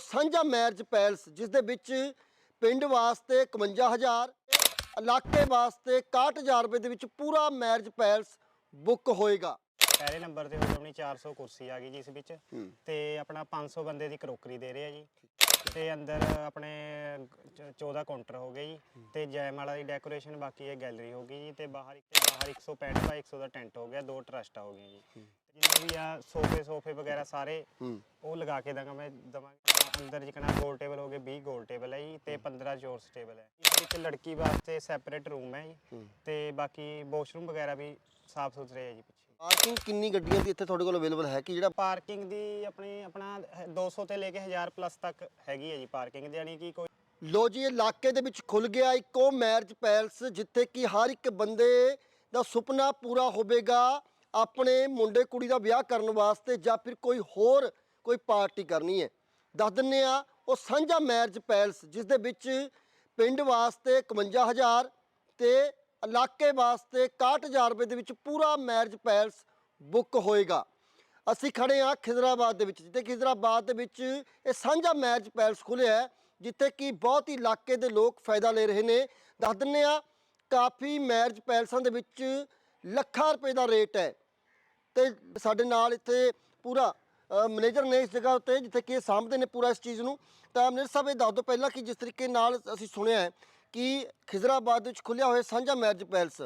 ਉਹ ਸਾਂਝਾ marriage palace ਜਿਸ ਦੇ ਵਿੱਚ ਪਿੰਡ ਵਾਸਤੇ 51000 ਇਲਾਕੇ ਵਾਸਤੇ 61000 ਰੁਪਏ ਦੇ ਵਿੱਚ ਪੂਰਾ ਮੈਰਿਜ ਪੈਲਸ ਬੁੱਕ ਹੋਏਗਾ ਪਹਿਲੇ ਨੰਬਰ ਤੇ ਹੋ ਗਈ ਆਪਣੀ 400 ਕੁਰਸੀ ਆ ਗਈ ਜਿਸ ਵਿੱਚ ਹੂੰ। ਤੇ ਆਪਣਾ 500 ਬੰਦੇ ਦੀ ਕਰੋਕਰੀ ਦੇ ਰਹੇ ਆ ਜੀ ਤੇ ਅੰਦਰ ਆਪਣੇ ਚ- 14 ਕਾਊਂਟਰ ਹੋ ਗਏ ਜੀ। ਤੇ ਜੈਮਾਲਾ ਦੀ ਡੈਕੋਰੇਸ਼ਨ ਬਾਕੀ ਇਹ ਗੈਲਰੀ ਹੋ ਗਈ ਜੀ। ਤੇ ਬਾਹਰ ਇੱਕ ਬਾਹਰ 165 ਬਾਈ 100 ਦਾ ਟੈਂਟ ਹੋ ਗਿਆ। ਦੋ ਟਰਸਟਾ ਹੋ ਗਈਆਂ ਜੀ। ਜਿੰਨੇ ਵੀ ਆ ਸੋਫੇ ਸੋਫੇ ਵਗੈਰਾ ਸਾਰੇ ਉਹ ਲਗਾ ਕੇ ਦਾਂਗਾ ਮੈਂ ਦਵਾਂਗਾ। ਅੰਦਰ ਜਿਕਣਾ ਗੋਲ ਟੇਬਲ ਹੋ ਗਏ 20 ਗੋਲ ਟੇਬਲ ਹੈ ਜੀ ਤੇ 15 ਚੋਰਸ ਟੇਬਲ ਹੈ ਇਸ ਵਿੱਚ ਲੜਕੀ ਵਾਸਤੇ ਸੈਪਰੇਟ ਰੂਮ ਹੈ ਜੀ। ਤੇ ਬਾਕੀ ਵਾਸ਼ਰੂਮ ਵਗੈਰਾ ਵੀ ਸਾਫ਼ ਸੁਥਰੇ ਹੈ ਜੀ ਪਿੱਛੇ। ਪਾਰਕਿੰਗ ਕਿੰਨੀ ਗੱਡੀਆਂ ਦੀ ਇੱਥੇ ਤੁਹਾਡੇ ਕੋਲ ਅਵੇਲੇਬਲ ਹੈ ਕਿ ਜਿਹੜਾ ਪਾਰਕਿੰਗ ਦੀ ਆਪਣੀ ਆਪਣਾ ਹੈ 200 ਤੇ ਲੈ ਕੇ 1000 ਪਲੱਸ ਤੱਕ ਹੈਗੀ ਹੈ ਜੀ ਪਾਰਕਿੰਗ ਯਾਨੀ ਕਿ ਕੋਈ ਲੋ ਜੀ ਇਲਾਕੇ ਦੇ ਵਿੱਚ ਖੁੱਲ ਗਿਆ ਇੱਕ ਉਹ ਮੈਰਿਜ ਪੈਲਸ ਜਿੱਥੇ ਕਿ ਹਰ ਇੱਕ ਬੰਦੇ ਦਾ ਸੁਪਨਾ ਪੂਰਾ ਹੋਵੇਗਾ ਆਪਣੇ ਮੁੰਡੇ ਕੁੜੀ ਦਾ ਵਿਆਹ ਕਰਨ ਵਾਸਤੇ ਜਾਂ ਫਿਰ ਕੋਈ ਹੋਰ ਕੋਈ ਪਾਰਟੀ ਕਰਨੀ ਹੈ। ਦੱਸ ਦਿੰਨੇ ਆ ਉਹ ਸਾਂਝਾ ਮੈਰਿਜ ਪੈਲਸ ਜਿਸ ਦੇ ਵਿੱਚ ਪਿੰਡ ਵਾਸਤੇ 51000 ਤੇ ਇਲਾਕੇ ਵਾਸਤੇ 61000 ਰੁਪਏ ਦੇ ਵਿੱਚ ਪੂਰਾ ਮੈਰਿਜ ਪੈਲਸ ਬੁੱਕ ਹੋਏਗਾ। ਅਸੀਂ ਖੜੇ ਆ ਖਿਜ਼ਰਾਬਾਦ ਦੇ ਵਿੱਚ, ਜਿੱਥੇ ਖਿਜ਼ਰਾਬਾਦ ਦੇ ਵਿੱਚ ਇਹ ਸਾਂਝਾ ਮੈਰਿਜ ਪੈਲਸ ਖੁੱਲਿਆ ਹੈ, ਜਿੱਥੇ ਕਿ ਬਹੁਤ ਹੀ ਇਲਾਕੇ ਦੇ ਲੋਕ ਫਾਇਦਾ ਲੈ ਰਹੇ ਨੇ। ਦੱਸ ਦਿੰਨੇ ਆ ਕਾਫੀ ਮੈਰਿਜ ਪੈਲਸਾਂ ਦੇ ਵਿੱਚ ਲੱਖਾਂ ਰੁਪਏ ਦਾ ਰੇਟ ਹੈ ਤੇ ਸਾਡੇ ਨਾਲ ਇੱਥੇ ਪੂਰਾ ਮੈਨੇਜਰ ਨੇ ਇਸ ਜਗ੍ਹਾ ਉੱਤੇ, ਜਿੱਥੇ ਕਿ ਇਹ ਸਾਂਭਦੇ ਨੇ ਪੂਰਾ ਇਸ ਚੀਜ਼ ਨੂੰ। ਤਾਂ ਮੈਨੇਜਰ ਸਾਹਿਬ, ਇਹ ਦੱਸ ਦਿਓ ਪਹਿਲਾਂ ਕਿ ਜਿਸ ਤਰੀਕੇ ਨਾਲ ਅਸੀਂ ਸੁਣਿਆ ਹੈ ਕਿ ਖਿਜ਼ਰਾਬਾਦ ਵਿੱਚ ਖੁੱਲਿਆ ਹੋਇਆ ਸਾਂਝਾ ਮੈਰਿਜ ਪੈਲਸ।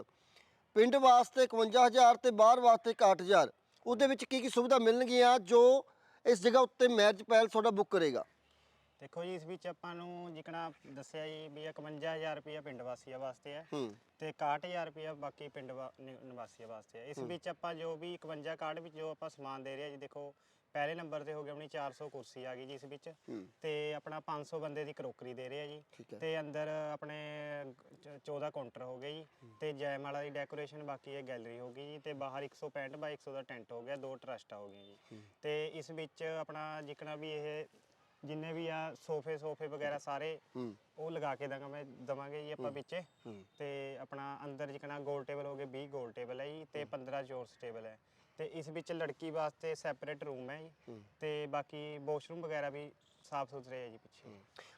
ਪਿੰਡ ਵਾਸਤੇ 51000 ਤੇ ਬਾਹਰ ਵਾਸਤੇ 61000 ਉਹਦੇ ਵਿੱਚ ਕੀ ਕੀ ਸੁਵਿਧਾ ਮਿਲਣਗੀਆਂ ਜੋ ਇਸ ਜਗ੍ਹਾ ਉੱਤੇ ਮੈਰਿਜ ਪੈਲਸ ਤੁਹਾਡਾ ਬੁੱਕ ਕਰੇਗਾ। ਦੇਖੋ ਜੀ ਇਸ ਵਿੱਚ ਆਪਾਂ ਨੂੰ ਜਿਕਣਾ ਦੱਸਿਆ ਜੀ ਵੀ 51000 ਰੁਪਇਆ ਪਿੰਡ ਵਾਸੀਆਂ ਵਾਸਤੇ ਹੈ ਹੂੰ। ਤੇ 61000 ਰੁਪਇਆ ਬਾਕੀ ਪਿੰਡ ਵਾ- ਨਿ- ਨਿਵਾਸੀਆਂ ਵਾਸਤੇ ਹੈ ਇਸ ਵਿੱਚ ਆਪਾਂ ਜੋ ਵੀ 51 ਕਾਰਡ ਵਿੱਚ ਜੋ ਆਪਾਂ ਸਮਾਨ ਦੇ ਰਹੇ ਹਾਂ ਜੀ ਦੇਖੋ ਪਹਿਲੇ ਨੰਬਰ ਤੇ ਹੋ ਗਿਆ ਆਪਣੀ 400 ਕੁਰਸੀ ਆ ਗਈ ਜੀ ਇਸ ਵਿੱਚ ਹੂੰ। ਤੇ ਆਪਣਾ 500 ਬੰਦੇ ਦੀ ਕਰੋਕਰੀ ਦੇ ਰਹੇ ਆ ਜੀ ਠੀਕ ਹੈ। ਤੇ ਅੰਦਰ ਆਪਣੇ ਚ- 14 ਕਾਊਂਟਰ ਹੋ ਗਏ ਜੀ ਤੇ ਜੈਮਾਲਾ ਦੀ ਡੈਕੋਰੇਸ਼ਨ ਬਾਕੀ ਇਹ ਗੈਲਰੀ ਹੋ ਗਈ ਜੀ ਤੇ ਬਾਹਰ 165 ਬਾਈ 100 ਦਾ ਟੈਂਟ ਹੋ ਗਿਆ ਦੋ ਟਰਸਟਾ ਹੋ ਗਈਆਂ ਜੀ। ਤੇ ਇਸ ਵਿੱਚ ਆਪਣਾ ਜਿਕਣਾ ਵੀ ਇਹ ਜਿੰਨੇ ਵੀ ਆ ਸੋਫੇ ਸੋਫੇ ਵਗੈਰਾ ਸਾਰੇ ਉਹ ਲਗਾ ਕੇ ਦਾਂਗਾ ਮੈਂ ਦਵਾਂਗੇ ਜੀ ਆਪਾਂ ਵਿੱਚ। ਤੇ ਆਪਣਾ ਅੰਦਰ ਜਿਕਣਾ ਗੋਲ ਟੇਬਲ ਹੋ ਗਏ 20 ਗੋਲ ਟੇਬਲ ਹੈ ਜੀ ਤੇ 15 ਚੋਰਸ ਟੇਬਲ ਹੈ। ਤੇ ਇਸ ਵਿੱਚ ਲੜਕੀ ਵਾਸਤੇ ਸੈਪਰੇਟ ਰੂਮ ਹੈ ਜੀ। ਤੇ ਬਾਕੀ ਵਾਸ਼ਰੂਮ ਵਗੈਰਾ ਵੀ ਸਾਫ਼ ਸੁਥਰੇ ਹੈ ਜੀ ਪਿੱਛੇ।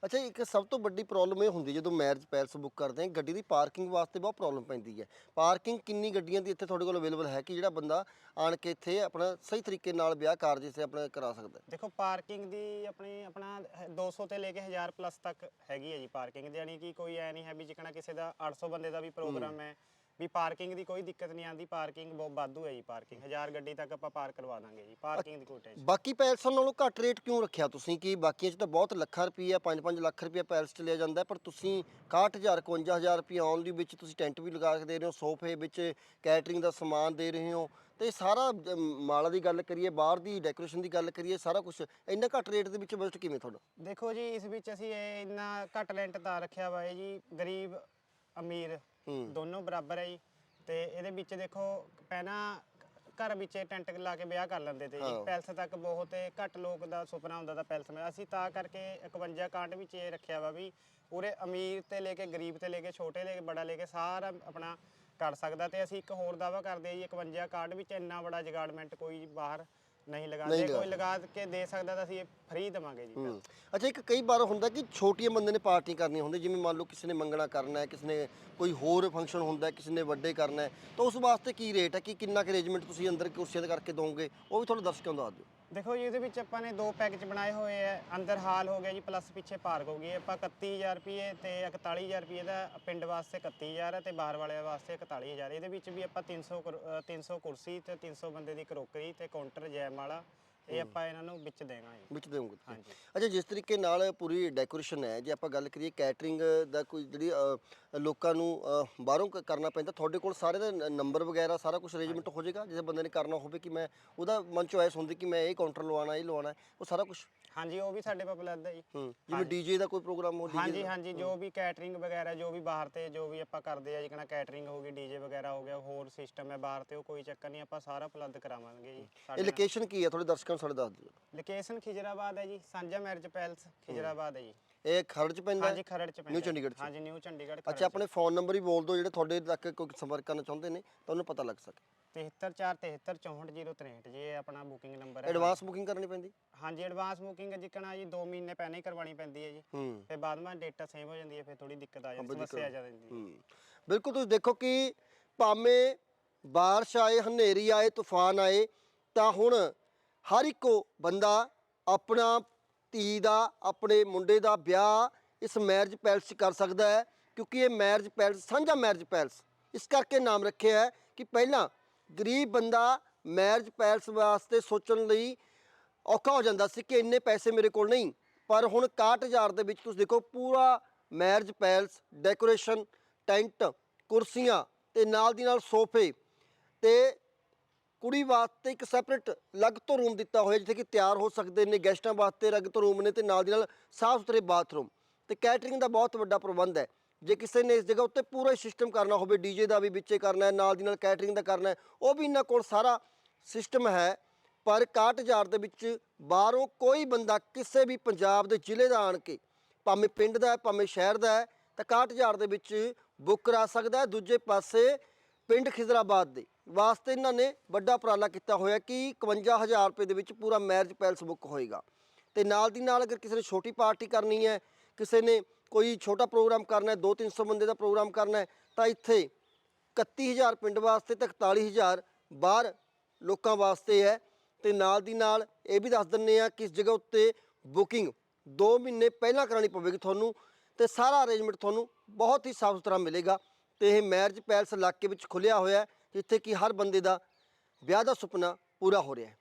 ਅੱਛਾ ਇੱਕ ਸਭ ਤੋਂ ਵੱਡੀ ਪ੍ਰੋਬਲਮ ਇਹ ਹੁੰਦੀ ਜਦੋਂ ਮੈਰਿਜ ਪੈਲਸ ਬੁੱਕ ਕਰਦੇ ਹਾਂ ਗੱਡੀ ਦੀ ਪਾਰਕਿੰਗ ਵਾਸਤੇ ਬਹੁਤ ਪ੍ਰੋਬਲਮ ਪੈਂਦੀ ਹੈ। ਪਾਰਕਿੰਗ ਕਿੰਨੀ ਗੱਡੀਆਂ ਦੀ ਇੱਥੇ ਤੁਹਾਡੇ ਕੋਲ ਅਵੇਲੇਬਲ ਹੈ ਕਿ ਜਿਹੜਾ ਬੰਦਾ ਆਣ ਕੇ ਇੱਥੇ ਆਪਣਾ ਸਹੀ ਤਰੀਕੇ ਨਾਲ ਵਿਆਹ ਕਾਰਜ ਇੱਥੇ ਆਪਣਾ ਕਰਾ ਸਕਦਾ ਦੇਖੋ ਪਾਰਕਿੰਗ ਦੀ ਆਪਣੀ ਆਪਣਾ ਹੈ 200 ਤੇ ਲੈ ਕੇ 1000 ਪਲੱਸ ਤੱਕ ਹੈਗੀ ਹੈ ਜੀ ਪਾਰਕਿੰਗ ਦੀ ਯਾਨੀ ਕਿ ਕੋਈ ਐ ਨਹੀਂ ਹੈ ਵੀ ਜਿਕਣਾ ਕਿਸੇ ਦਾ 800 ਬੰਦੇ ਦਾ ਵੀ ਪ੍ਰੋਗਰਾਮ ਹੈ। ਵੀ ਪਾਰਕਿੰਗ ਦੀ ਕੋਈ ਦਿੱਕਤ ਨਹੀਂ ਆਂਦੀ ਪਾਰਕਿੰਗ ਬਹੁਤ ਵਾਧੂ ਹੈ ਜੀ ਪਾਰਕਿੰਗ। 1000 ਗੱਡੀ ਤੱਕ ਆਪਾਂ ਪਾਰਕ ਕਰਵਾ ਦਾਂਗੇ ਜੀ ਪਾਰਕਿੰਗ ਦੀ ਕੋਈ ਟੈਨਸ਼ਨ ਬਾਕੀ ਪੈਲਸਾਂ ਨਾਲੋਂ ਘੱਟ ਰੇਟ ਕਿਉਂ ਰੱਖਿਆ ਤੁਸੀਂ? ਕਿ ਬਾਕੀਆਂ 'ਚ ਤਾਂ ਬਹੁਤ ਲੱਖਾਂ ਰੁਪਈਆ 5-5 ਲੱਖ ਰੁਪਈਆ ਪੈਲਸ 'ਚ ਲਿਆ ਜਾਂਦਾ ਪਰ ਤੁਸੀਂ 61000 51000 ਰੁਪਈਆ ਆਉਣ ਦੀ ਵਿੱਚ ਤੁਸੀਂ ਟੈਂਟ ਵੀ ਲਗਾ ਕੇ ਦੇ ਰਹੇ ਹੋ ਸੋਫੇ ਵਿੱਚ ਕੈਟਰਿੰਗ ਦਾ ਸਮਾਨ ਦੇ ਰਹੇ ਹੋ। ਤੇ ਸਾਰਾ ਮਾਲਾ ਦੀ ਗੱਲ ਕਰੀਏ ਬਾਹਰ ਦੀ ਡੈਕੋਰੇਸ਼ਨ ਦੀ ਗੱਲ ਕਰੀਏ ਸਾਰਾ ਕੁਝ ਇੰਨਾ ਘੱਟ ਰੇਟ ਦੇ ਵਿੱਚ ਬਜਟ ਕਿਵੇਂ ਤੁਹਾਡਾ? ਦੇਖੋ ਜੀ ਇਸ ਵਿੱਚ ਅਸੀਂ ਇਹ ਇੰਨਾ ਘੱਟ ਰੈਂਟ ਤਾਂ ਰੱਖਿਆ ਵਾ ਜੀ ਗਰੀਬ ਅਮੀਰ ਦੋਨੋਂ ਬਰਾਬਰ ਹੈ ਜੀ। ਤੇ ਇਹਦੇ ਵਿੱਚ ਦੇਖੋ ਪਹਿਲਾਂ ਘਰ ਵਿੱਚ ਟੈਂਟ ਲਾ ਕੇ ਵਿਆਹ ਕਰ ਲੈਂਦੇ ਤੇ। ਜੀ। ਪੈਲਸ ਤੱਕ ਬਹੁਤ ਘੱਟ ਲੋਕ ਦਾ ਸੁਪਨਾ ਹੁੰਦਾ ਤਾਂ ਪੈਲਸ ਮੈਂ। ਅਸੀਂ ਤਾਂ ਕਰਕੇ 51 ਕਾਂਟ ਵਿੱਚ ਇਹ ਰੱਖਿਆ ਵਾ ਵੀ ਪੂਰੇ ਅਮੀਰ ਤੇ ਲੈ ਕੇ ਗਰੀਬ ਤੇ ਲੈ ਕੇ ਛੋਟੇ ਲੈ ਕੇ ਬੜਾ ਲੈ ਕੇ ਸਾਰਾ ਆਪਣਾ ਕਰ ਸਕਦਾ ਤੇ ਅਸੀਂ ਇੱਕ ਹੋਰ ਦਾਵਾ ਕਰਦੇ ਜੀ 51 ਕਾਰਡ ਵਿੱਚ ਇੰਨਾ ਬੜਾ ਜਗਾੜਮੈਂਟ ਕੋਈ ਬਾਹਰ ਨਹੀਂ ਲਗਾਉਂਦੇ ਕੋਈ ਲਗਾ ਕੇ ਦੇ ਸਕਦਾ ਤਾਂ ਅਸੀਂ ਫ੍ਰੀ ਦੇਵਾਂਗੇ ਜੀ ਹੂੰ। ਅੱਛਾ ਇੱਕ ਕਈ ਵਾਰ ਹੁੰਦਾ ਕਿ ਛੋਟੀਆਂ ਬੰਦੇ ਨੇ ਪਾਰਟੀ ਕਰਨੀ ਹੁੰਦੀ ਜਿਵੇਂ ਮੰਨ ਲਓ ਕਿਸੇ ਨੇ ਮੰਗਣਾ ਕਰਨਾ ਹੈ ਕਿਸੇ ਨੇ ਕੋਈ ਹੋਰ ਫੰਕਸ਼ਨ ਹੁੰਦਾ ਹੈ, ਕਿਸੇ ਨੇ ਵੱਡੇ ਕਰਨਾ ਹੈ ਤਾਂ ਉਸ ਵਾਸਤੇ ਕੀ ਰੇਟ ਹੈ? ਕਿ ਕਿੰਨਾ ਕੁ ਅਰੇਂਜਮੈਂਟ ਤੁਸੀਂ ਅੰਦਰ ਕੁਰਸੀਆਂ ਤੇ ਕਰਕੇ ਦੋਗੇ? ਉਹ ਵੀ ਤੁਹਾਨੂੰ ਦਰਸ਼ਕਾਂ ਨੂੰ ਦੱਸ ਦਿਓ। ਦੇਖੋ ਜੀ ਇਹਦੇ ਵਿੱਚ ਆਪਾਂ ਨੇ ਦੋ ਪੈਕੇਜ ਬਣਾਏ ਹੋਏ ਆ। ਅੰਦਰ ਹਾਲ ਹੋ ਗਿਆ ਜੀ ਪਲੱਸ ਪਿੱਛੇ ਪਾਰਕ ਹੋ ਗਈ ਹੈ। ਆਪਾਂ 31000 ਰੁਪਏ ਤੇ 41000 ਰੁਪਏ ਦਾ ਪਿੰਡ ਵਾਸਤੇ 31000 ਹੈ ਤੇ ਬਾਹਰ ਵਾਲਿਆਂ ਵਾਸਤੇ 41000 ਇਹਦੇ ਵਿੱਚ ਵੀ ਆਪਾਂ 300 ਕੁਰ- ਅ, 300 ਕੁਰਸੀ ਤੇ 300 ਬੰਦੇ ਦੀ ਕਰੋਕਰੀ ਤੇ ਕਾਊਂਟਰ ਜੈਮ ਵਾਲਾ ਇਹ ਆਪਾਂ ਇਹਨਾਂ ਨੂੰ ਵਿੱਚ ਦੇਵਾਂਗੇ। ਜੀ ਵਿੱਚ ਦੇਵੋਗੇ। ਤੁਸੀਂ ਅੱਛਾ ਜਿਸ ਤਰੀਕੇ ਨਾਲ ਪੂਰੀ ਡੈਕੋਰੇਸ਼ਨ ਹੈ ਜੇ ਆਪਾਂ ਗੱਲ ਕਰੀਏ ਕੈਟਰਿੰਗ ਦਾ ਕੋਈ ਜਿਹੜੀ ਅ, ਲੋਕਾਂ ਨੂੰ ਅ, ਬਾਹਰੋਂ ਕ- ਕਰਨਾ ਪੈਂਦਾ। ਤੁਹਾਡੇ ਕੋਲ ਸਾਰੇ ਦਾ ਨੰਬਰ ਵਗੈਰਾ ਸਾਰਾ ਕੁਝ ਅਰੇਂਜਮੈਂਟ ਹੋ ਜਾਏਗਾ? ਜਿਸ ਬੰਦੇ ਨੇ ਕਰਨਾ ਹੋਵੇ ਕਿ ਮੈਂ ਉਹਦਾ ਮਨ ਚੋਇਸ ਹੁੰਦੀ ਕਿ ਮੈਂ ਇਹ ਕਾਊਂਟਰ ਲਵਾਉਣਾ ਇਹ ਲਵਾਉਣਾ ਹੈ, ਉਹ ਸਾਰਾ ਕੁਝ ਹਾਂਜੀ ਉਹ ਵੀ ਸਾਡੇ ਕੋਲ ਉਪਲਬਧ ਹੈ ਜੀ। ਹੂੰ ਜਿਵੇਂ ਡੀਜੇ ਦਾ ਕੋਈ ਪ੍ਰੋਗਰਾਮ ਹੋ ਹਾਂਜੀ ਹਾਂਜੀ ਜੋ ਵੀ ਕੈਟਰਿੰਗ ਵਗੈਰਾ ਜੋ ਵੀ ਬਾਹਰ ਤੇ ਜੋ ਵੀ ਆਪਾਂ ਕਰਦੇ ਆ ਜਿਕਣਾ ਕੈਟਰਿੰਗ ਹੋ ਗਈ ਡੀਜੇ ਵਗੈਰਾ ਹੋ ਗਿਆ ਹੋਰ ਸਿਸਟਮ ਹੈ ਬਾਹਰ ਤੇ ਉਹ ਕੋਈ ਚੱਕਰ ਨਹੀਂ ਆਪਾਂ ਸਾਰਾ ਉਪਲਬਧ ਕਰਾਵਾਂਗੇ ਜੀ ਇਹ ਸਾਡੇ ਲੋਕੇਸ਼ਨ ਕੀ ਹੈ? ਤੁਹਾਡੇ ਦਰਸ਼ਕਾਂ ਨੂੰ ਸਾਡੇ ਦੱਸ ਦਿਓ। ਲੋਕੇਸ਼ਨ ਖਿਜਰਾਬਾਦ ਹੈ ਜੀ ਸਾਂਝਾ ਮੈਰਿਜ ਪੈਲਸ ਖਿਜਰਾਬਾਦ ਹੈ ਜੀ। ਇਹ ਖਰੜ ਚ ਪੈਂਦਾ ਹਾਂਜੀ? ਖਰੜ ਚ ਪੈਂਦਾ ਨਿਊ ਹੈ। ਚੰਡੀਗੜ੍ਹ ਚ। ਹਾਂਜੀ ਨਿਊ ਚੰਡੀਗੜ੍ਹ ਅੱਛਾ ਆਪਣੇ ਫੋਨ ਨੰਬਰ ਹੀ ਬੋਲ ਦਿਓ ਜਿਹੜੇ ਤੁਹਾਡੇ ਤੱਕ ਕੋਈ ਸੰਪਰਕ ਕਰਨਾ ਚਾਹੁੰਦੇ ਨੇ ਤਾਂ ਉਹਨੂੰ ਪਤਾ ਲੱਗ ਸਕੇ। 734736463 ਜੀ ਇਹ ਆਪਣਾ ਬੁਕਿੰਗ ਨੰਬਰ ਹੈ। ਐਡਵਾਂਸ ਬੁਕਿੰਗ ਕਰਨੀ ਪੈਂਦੀ? ਹਾਂਜੀ ਐਡਵਾਂਸ ਬੁਕਿੰਗ ਜਿੱਕਣਾ ਜੀ 2 ਮਹੀਨੇ ਪਹਿਲਾਂ ਹੀ ਕਰਵਾਉਣੀ ਪੈਂਦੀ ਹੈ ਜੀ। ਹੂੰ। ਫਿਰ ਬਾਅਦ ਵਿੱਚ ਡੇਟਾ ਸੇਮ ਹੋ ਜਾਂਦੀ ਹੈ ਫਿਰ ਥੋੜੀ ਦਿੱਕਤ ਆ ਜਾਂਦੀ ਸਮੱਸਿਆ ਆ। ਜਾਂਦੀ ਹੈ। ਹੂੰ। ਬਿਲਕੁਲ ਤੁਸੀਂ ਦੇਖੋ ਕਿ ਭਾਵੇਂ ਬਾਰਿਸ਼ ਆਏ ਹਨੇਰੀ ਆਏ ਤੂਫਾਨ ਆਏ ਤਾਂ ਹੁਣ ਹਰ ਇੱਕੋ ਬੰਦਾ ਆਪਣਾ ਧੀ ਦਾ, ਆਪਣੇ ਮੁੰਡੇ ਦਾ ਵਿਆਹ ਇਸ ਮੈਰਿਜ ਪੈਲਸ 'ਚ ਕਰ ਸਕਦਾ ਹੈ, ਕਿਉਂਕਿ ਇਹ marriage palace Sanjha marriage palace ਇਸ ਕਰਕੇ ਨਾਮ ਰੱਖਿਆ ਹੈ ਕਿ ਪਹਿਲਾਂ ਗਰੀਬ ਬੰਦਾ ਮੈਰਿਜ ਪੈਲਸ ਵਾਸਤੇ ਸੋਚਣ ਲਈ ਔਖਾ ਹੋ ਜਾਂਦਾ ਸੀ ਕਿ ਇੰਨੇ ਪੈਸੇ ਮੇਰੇ ਕੋਲ ਨਹੀਂ। ਪਰ ਹੁਣ 61000 ਦੇ ਵਿੱਚ ਤੁਸੀਂ ਦੇਖੋ, ਪੂਰਾ ਮੈਰਿਜ ਪੈਲਸ ਡੈਕੋਰੇਸ਼ਨ ਟੈਂਟ, ਕੁਰਸੀਆਂ ਤੇ ਨਾਲ ਦੀ ਨਾਲ ਸੋਫੇ ਤੇ ਕੁੜੀ ਵਾਸਤੇ ਇੱਕ ਸੈਪਰੇਟ ਅਲੱਗ ਤੋਂ ਰੂਮ ਦਿੱਤਾ ਹੋਇਆ ਜਿੱਥੇ ਕਿ ਤਿਆਰ ਹੋ ਸਕਦੇ ਨੇ ਗੈਸਟਾਂ ਵਾਸਤੇ ਅਲੱਗ ਤੋਂ ਰੂਮ ਨੇ ਤੇ ਨਾਲ ਦੀ ਨਾਲ ਸਾਫ਼ ਸੁਥਰੇ ਬਾਥਰੂਮ ਤੇ ਕੈਟਰਿੰਗ ਦਾ ਬਹੁਤ ਵੱਡਾ ਪ੍ਰਬੰਧ ਹੈ। ਜੇ ਕਿਸੇ ਨੇ ਇਸ ਜਗ੍ਹਾ ਉੱਤੇ ਪੂਰਾ ਸਿਸਟਮ ਕਰਨਾ ਹੋਵੇ ਡੀਜੇ ਦਾ ਵੀ ਵਿੱਚੇ ਕਰਨਾ ਹੈ, ਨਾਲ ਦੀ ਨਾਲ ਕੈਟਰਿੰਗ ਦਾ ਕਰਨਾ ਹੈ, ਉਹ ਵੀ ਇਹਨਾਂ ਕੋਲ ਸਾਰਾ ਸਿਸਟਮ ਹੈ। ਪਰ 61000 ਦੇ ਵਿੱਚ ਬਾਹਰੋਂ ਕੋਈ ਬੰਦਾ ਕਿਸੇ ਵੀ ਪੰਜਾਬ ਦੇ ਜ਼ਿਲ੍ਹੇ ਦਾ ਆਣ ਕੇ ਭਾਵੇਂ ਪਿੰਡ ਦਾ ਹੈ, ਭਾਵੇਂ ਸ਼ਹਿਰ ਦਾ ਹੈ, ਤਾਂ 61000 ਦੇ ਵਿੱਚ ਬੁੱਕ ਕਰਾ ਸਕਦਾ ਹੈ। ਦੂਜੇ ਪਾਸੇ ਪਿੰਡ ਖਿਜ਼ਰਾਬਾਦ ਦੇ ਵਾਸਤੇ ਇਹਨਾਂ ਨੇ ਵੱਡਾ ਉਪਰਾਲਾ ਕੀਤਾ ਹੋਇਆ ਕਿ 51000 ਰੁਪਏ ਦੇ ਵਿੱਚ ਪੂਰਾ ਮੈਰਿਜ ਪੈਲਸ ਬੁੱਕ ਹੋਏਗਾ। ਤੇ ਨਾਲ ਦੀ ਨਾਲ ਅਗਰ ਕਿਸੇ ਨੇ ਛੋਟੀ ਪਾਰਟੀ ਕਰਨੀ ਹੈ, ਕਿਸੇ ਨੇ ਕੋਈ ਛੋਟਾ ਪ੍ਰੋਗਰਾਮ ਕਰਨਾ ਹੈ 2-300 ਬੰਦੇ ਦਾ ਪ੍ਰੋਗਰਾਮ ਕਰਨਾ ਹੈ, ਤਾਂ ਇੱਥੇ 31000 ਪਿੰਡ ਵਾਸਤੇ ਤੇ 41000 ਬਾਹਰ ਲੋਕਾਂ ਵਾਸਤੇ ਹੈ। ਤੇ ਨਾਲ ਦੀ ਨਾਲ ਇਹ ਵੀ ਦੱਸ ਦਿੰਨੇ ਆ ਕਿਸ ਜਗ੍ਹਾ ਉੱਤੇ ਬੁਕਿੰਗ 2 ਮਹੀਨੇ ਪਹਿਲਾਂ ਕਰਾਣੀ ਪਵੇਗੀ ਤੁਹਾਨੂੰ ਤੇ ਸਾਰਾ ਅਰੇਂਜਮੈਂਟ ਤੁਹਾਨੂੰ ਬਹੁਤ ਹੀ ਸਾਫ਼ ਸੁਥਰਾ ਮਿਲੇਗਾ। ਤੇ ਇਹ ਮੈਰਿਜ ਪੈਲਸ ਇਲਾਕੇ ਵਿੱਚ ਖੁੱਲਿਆ ਹੋਇਆ ਹੈ। ਜਿੱਥੇ ਕਿ ਹਰ ਬੰਦੇ ਦਾ ਵਿਆਹ ਦਾ ਸੁਪਨਾ ਪੂਰਾ ਹੋ ਰਿਹਾ ਹੈ।